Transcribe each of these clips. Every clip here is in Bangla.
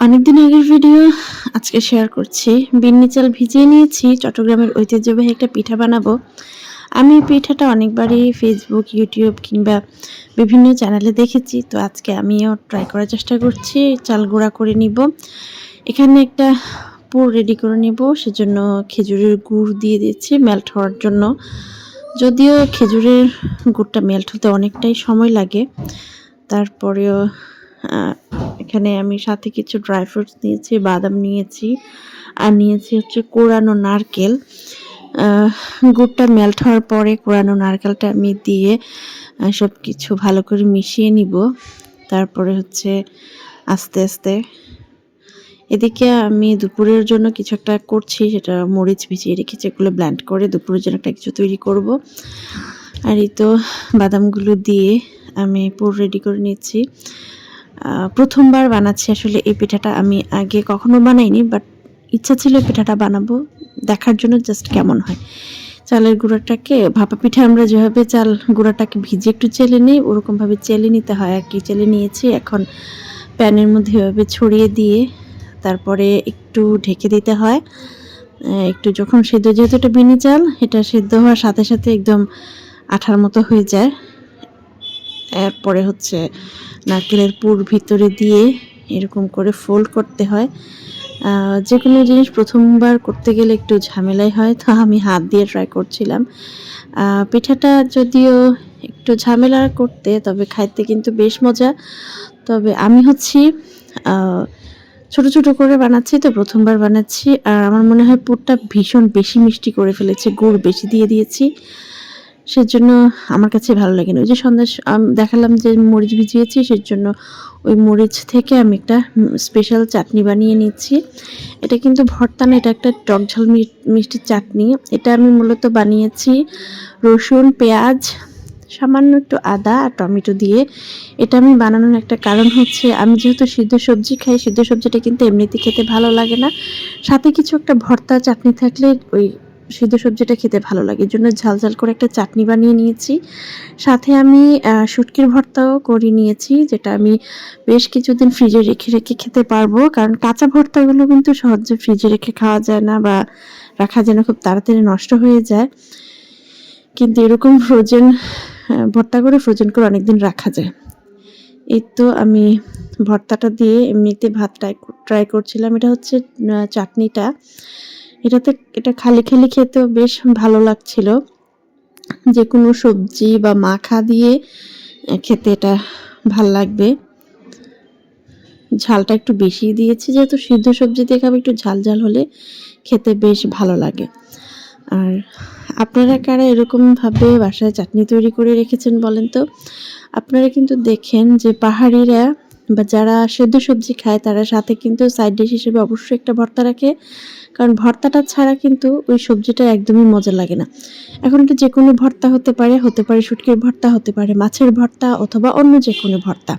অনেকদিন আগের ভিডিও আজকে শেয়ার করছি। বিন্নি চাল ভিজিয়ে নিয়েছি, চট্টগ্রামের ঐতিহ্যবাহী একটা পিঠা বানাবো। আমি পিঠাটা অনেকবারই ফেসবুক ইউটিউব কিংবা বিভিন্ন চ্যানেলে দেখেছি, তো আজকে আমিও ট্রাই করার চেষ্টা করছি। চাল গুঁড়া করে নিব। এখানে একটা পুর রেডি করে নিব, সেজন্য খেজুরের গুড় দিয়ে দিচ্ছি মেল্ট হওয়ার জন্য। যদিও খেজুরের গুড়টা মেল্ট হতে অনেকটাই সময় লাগে, তারপরেও এখানে আমি সাথে কিছু ড্রাই ফ্রুটস নিয়েছি, বাদাম নিয়েছি, আর নিয়েছি হচ্ছে কোরানো নারকেল। গুড়টা মেল্ট হওয়ার পরে কোরানো নারকেলটা আমি দিয়ে সব কিছু ভালো করে মিশিয়ে নিব। তারপরে হচ্ছে আস্তে আস্তে এদিকে আমি দুপুরের জন্য কিছু একটা করছি, সেটা মরিচ ভিজিয়ে রেখেছি, এগুলো ব্ল্যান্ড করে দুপুরের জন্য একটা কিছু তৈরি করব। আর এই তো বাদামগুলো দিয়ে আমি পুর রেডি করে নিচ্ছি। প্রথমবার বানাচ্ছি আসলে এই পিঠাটা। আমি আগে কখনো বানাইনি বাট ইচ্ছা ছিল পিঠাটা বানাবো। দেখার জন্য জাস্ট কেমন হয়। চালের গুঁড়াটাকে, ভাপা পিঠা আমরা যেভাবে চাল গুঁড়াটাকে ভিজে একটু চেলে নিই, ওরকমভাবে চেলে নিতে হয় আর কি। চেলে নিয়েছি, এখন প্যানের মধ্যে এভাবে ছড়িয়ে দিয়ে তারপরে একটু ঢেকে দিতে হয়। একটু যখন সেদ্ধ, যেহেতু এটা বিনি চাল, এটা সেদ্ধ হওয়ার সাথে সাথে একদম আঠার মতো হয়ে যায়। এরপরে হচ্ছে নারকেলের পুর ভিতরে দিয়ে এরকম করে ফোল্ড করতে হয়। যে কোনো জিনিস প্রথমবার করতে গেলে একটু ঝামেলাই হয়, তো আমি হাত দিয়ে ট্রাই করছিলাম। পিঠাটা যদিও একটু ঝামেলা করতে, তবে খাইতে কিন্তু বেশ মজা। তবে আমি হচ্ছি ছোট ছোট করে বানাচ্ছি, তো প্রথমবার বানাচ্ছি। আর আমার মনে হয় পুরটা ভীষণ বেশি মিষ্টি করে ফেলেছে, গুড় বেশি দিয়ে দিয়েছি। সেজন্য আমার কাছে ভালো লাগে না। ওই যে সন্ধ্যা দেখালাম যে মরিচ ভিজিয়েছি, সেজন্য ওই মরিচ থেকে আমি একটা স্পেশাল চাটনি বানিয়ে নিচ্ছি। এটা কিন্তু ভর্তা না, এটা একটা টক ঝাল মি- মিষ্টির চাটনি। এটা আমি মূলত বানিয়েছি রসুন, পেঁয়াজ, সামান্য একটু আদা আর টমেটো দিয়ে। এটা আমি বানানোর একটা কারণ হচ্ছে, আমি যেহেতু সিদ্ধ সবজি খাই, সিদ্ধ সবজিটা কিন্তু এমনিতে খেতে ভালো লাগে না। সাথে কিছু একটা ভর্তা চাটনি থাকলে ওই সিদ্ধ সবজিটা খেতে ভালো লাগে। এর জন্য ঝাল ঝাল করে একটা চাটনি বানিয়ে নিয়েছি। সাথে আমি শুটকির ভর্তাও করে নিয়েছি, যেটা আমি বেশ কিছুদিন ফ্রিজে রেখে রেখে খেতে পারব। কারণ কাঁচা ভর্তাগুলো কিন্তু সহজে ফ্রিজে রেখে খাওয়া যায় না বা রাখা যায় না, খুব তাড়াতাড়ি নষ্ট হয়ে যায়। কিন্তু এরকম ফ্রোজেন ভর্তা করে ফ্রোজেন করে অনেকদিন রাখা যায়। এই তো আমি ভর্তাটা দিয়ে এমনিতে ভাত ট্রাই ট্রাই করছিলাম। এটা হচ্ছে চাটনিটা। এটাতে, এটা খালি খালি খেতেও বেশ ভালো লাগছিল। যে কোনো সবজি বা মাখা দিয়ে খেতে এটা ভালো লাগবে। ঝালটা একটু বেশি দিয়েছি যেহেতু সিদ্ধ সবজি দিয়ে খাবে, একটু ঝাল ঝাল হলে খেতে বেশ ভালো লাগে। আর আপনারা কারা এরকমভাবে বাসায় চাটনি তৈরি করে রেখেছেন বলেন তো? আপনারা কিন্তু দেখেন যে পাহাড়িরা বা যারা সেদ্ধ সবজি খায়, তারা সাথে কিন্তু সাইড ডিশ হিসেবে অবশ্যই একটা ভর্তা রাখে। কারণ ভর্তাটা ছাড়া কিন্তু ওই সবজিটা একদমই মজা লাগে না। এখন এটা যে কোনো ভর্তা হতে পারে হতে পারে শুটকির ভর্তা, হতে পারে মাছের ভর্তা অথবা অন্য যে কোনো ভর্তা।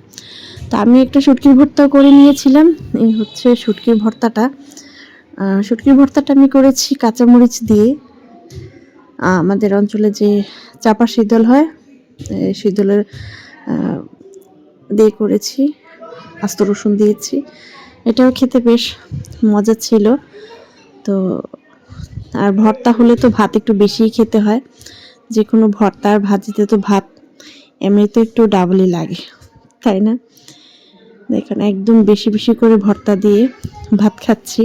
তা আমি একটা শুটকির ভর্তা করে নিয়েছিলাম, এই হচ্ছে শুটকির ভর্তাটা। শুটকির ভর্তাটা আমি করেছি কাঁচামরিচ দিয়ে। আমাদের অঞ্চলে যে চাপা শীতল হয় শীতলের দিয়ে করেছি। আস্ত রসুন দিয়েছি। এটাও খেতে বেশ মজা ছিল। তো আর ভর্তা হলে তো ভাত একটু বেশিই খেতে হয়। যে কোনো ভর্তা আর ভাজিতে তো ভাত এমনিতে একটু ডাবলই লাগে, তাই না? দেখেন, একদম বেশি বেশি করে ভর্তা দিয়ে ভাত খাচ্ছি।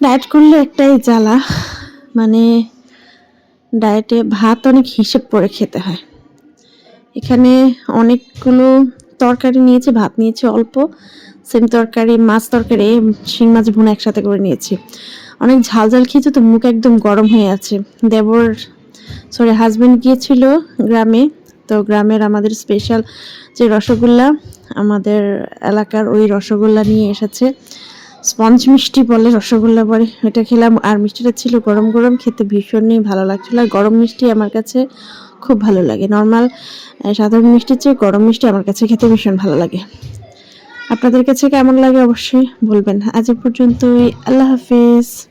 ডায়েট করলে একটাই জ্বালা মানে ডায়েটে ভাত অনেক হিসেব করে খেতে হয়। এখানে অনেকগুলো তরকারি নিয়েছি, ভাত নিয়েছি অল্প, সেম তরকারি, মাছ তরকারি, শিং, মাছ, ভুনা একসাথে করে নিয়েছি। অনেক ঝাল ঝাল খেয়েছি তো মুখ একদম গরম হয়ে আছে। দেবর সরি হাজবেন্ড গিয়েছিল গ্রামে, তো গ্রামের আমাদের স্পেশাল যে রসগোল্লা, আমাদের এলাকার ওই রসগোল্লা নিয়ে এসেছে। স্পঞ্জ মিষ্টি বলে, রসগোল্লা বলে এটা খেলাম। আর মিষ্টিটা ছিল গরম গরম, খেতে ভীষণই ভালো লাগছিল। আর গরম মিষ্টি আমার কাছে খুব ভালো লাগে। নর্মাল সাধারণ মিষ্টির চেয়ে গরম মিষ্টি আমার কাছে খেতে ভীষণ ভালো লাগে। আপনাদের কাছে কেমন লাগে অবশ্যই বলবেন। আজ পর্যন্তই। আল্লাহ হাফিজ।